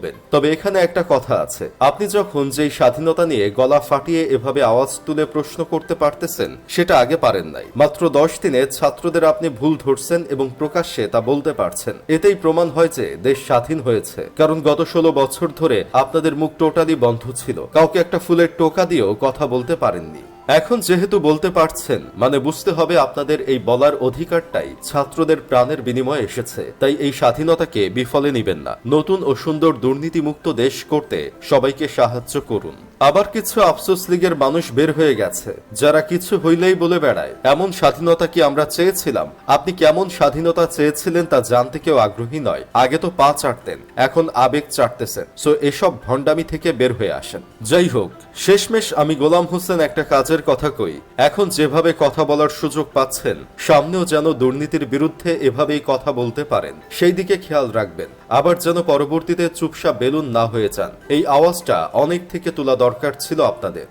বলবেন। তবে এখানে একটা কথা আছে। আপনি যখন যেই স্বাধীনতা নিয়ে গলা ফাটিয়ে এভাবে আওয়াজ তুলে প্রশ্ন করতে পারতেছেন, সেটা আগে পারেন নাই। মাত্র দশ দিনে ছাত্রদের আপনি ভুল ধরছেন এবং প্রকাশ্যে তা বলতে পারছেন। এতেই প্রমাণ হয় যে দেশ স্বাধীন হয়েছে। কারণ গত ষোলো বছর ধরে আপনাদের মুখ টোটালি বন্ধ ছিল। কাউকে একটা ফুলের টোকা দিয়েও কথা বলতে পারেননি। এখন যেহেতু বলতে পারছেন মানে বুঝতে হবে আপনাদের এই বলার অধিকারটাই ছাত্রদের প্রাণের বিনিময়ে এসেছে, তাই এই স্বাধীনতাকে বিফলে নিবেন না। নতুন ও সুন্দর দুর্নীতিমুক্ত দেশ করতে সবাইকে সাহায্য করুন। আবার কিছু আফসোস লীগের মানুষ বের হয়ে গেছে, যারা কিছু হইলেই বলে বেড়ায়। এমন স্বাধীনতা কি আমরা চেয়েছিলাম? আপনি কেমন স্বাধীনতা চেয়েছিলেন তা জানতে কেউ আগ্রহী নয়। আগে তো পা চাটতেন, এখন আবেগ চাটতেছেন। সো এসব ভণ্ডামি থেকে বের হয়ে আসেন। যাই হোক, শেষমেশ আমি গোলাম হোসেন একটা কাজের কথা কই। এখন যেভাবে কথা বলার সুযোগ পাচ্ছেন, সামনেও যেন দুর্নীতির বিরুদ্ধে এভাবেই কথা বলতে পারেন। সেই দিকে খেয়াল রাখবেন। আবার যেন পরবর্তীতে চুপসা বেলুন না হয়ে যান। এই আওয়াজটা অনেক থেকে তোলা দরকার ছিল আপনাদের।